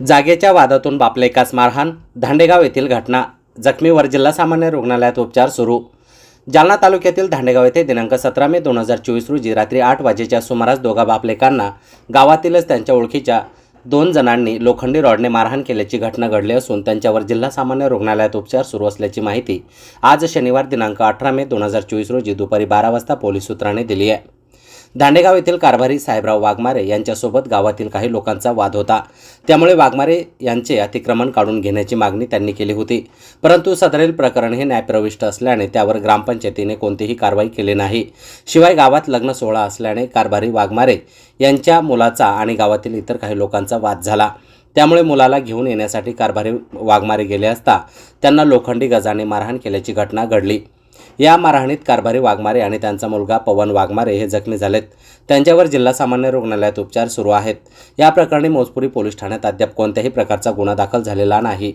जागेच्या वादातून बापलेकास मारहाण. धांडेगाव येथील घटना. जखमीवर जिल्हा सामान्य रुग्णालयात उपचार सुरू. जालना तालुक्यातील धांडेगाव येथे दिनांक सतरा मे दोन हजार चोवीस रोजी रात्री आठ वाजेच्या सुमारास दोघा बापलेकांना गावातीलच त्यांच्या ओळखीच्या दोन जणांनी लोखंडी रॉडने मारहाण केल्याची घटना घडली असून त्यांच्यावर जिल्हा सामान्य रुग्णालयात उपचार सुरू असल्याची माहिती आज शनिवार दिनांक अठरा मे दोन हजार चोवीस रोजी दुपारी बारा वाजता पोलीस सूत्रांनी दिली आहे. दांडेगाव येथील कारभारी साहेबराव वाघमारे यांच्यासोबत गावातील काही लोकांचा वाद होता. त्यामुळे वाघमारे यांचे अतिक्रमण काढून घेण्याची मागणी त्यांनी केली होती. परंतु सदरील प्रकरण हे न्यायप्रविष्ट असल्याने त्यावर ग्रामपंचायतीने कोणतीही कारवाई केली नाही. शिवाय गावात लग्न सोहळा असल्याने कारभारी वाघमारे यांच्या मुलाचा आणि गावातील इतर काही लोकांचा वाद झाला. त्यामुळे मुलाला घेऊन येण्यासाठी कारभारी वाघमारे गेले असता त्यांना लोखंडी गजाने मारहाण केल्याची घटना घडली. या मारहाणीत कारभारी वाघमारे आणि त्यांचा मुलगा पवन वाघमारे हे जखमी झालेत. त्यांच्यावर जिल्हा सामान्य रुग्णालयात उपचार सुरू आहेत. या प्रकरणी मोजपुरी पोलीस ठाण्यात अद्याप कोणत्याही प्रकारचा गुन्हा दाखल झालेला नाही.